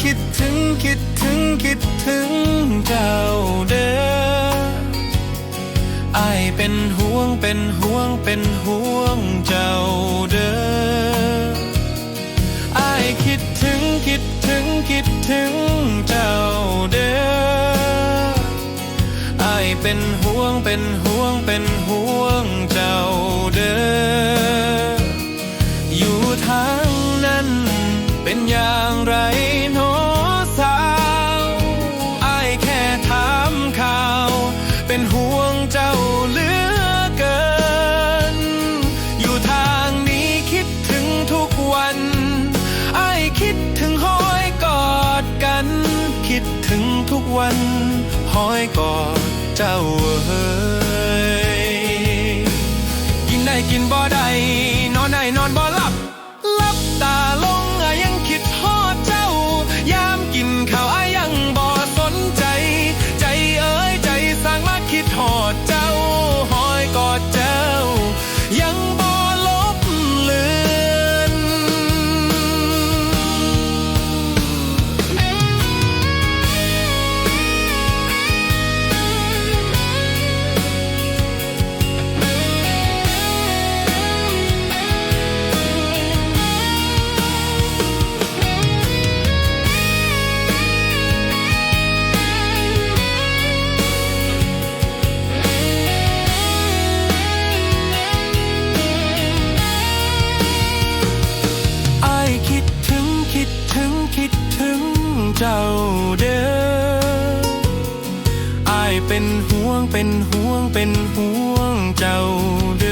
คิดถึงคิดถึงคิดถึงเจ้าเด้อไอเป็นห่วงเป็นห่วงเป็นห่วงเจ้าเด้อไอคิดถึงคิดถึงคิดถึงเจ้าเด้อไอเป็นห่วงเป็นห่วงเป็นห่วงเจ้าเด้อ วันห้อยกอดเจ้าเอ้ยกินได้กินบ่ได้นอนได้นอนบ่หลับหลับตา เป็นห่วงเป็นห่วงเป็นห่วงเจ้าเด้อ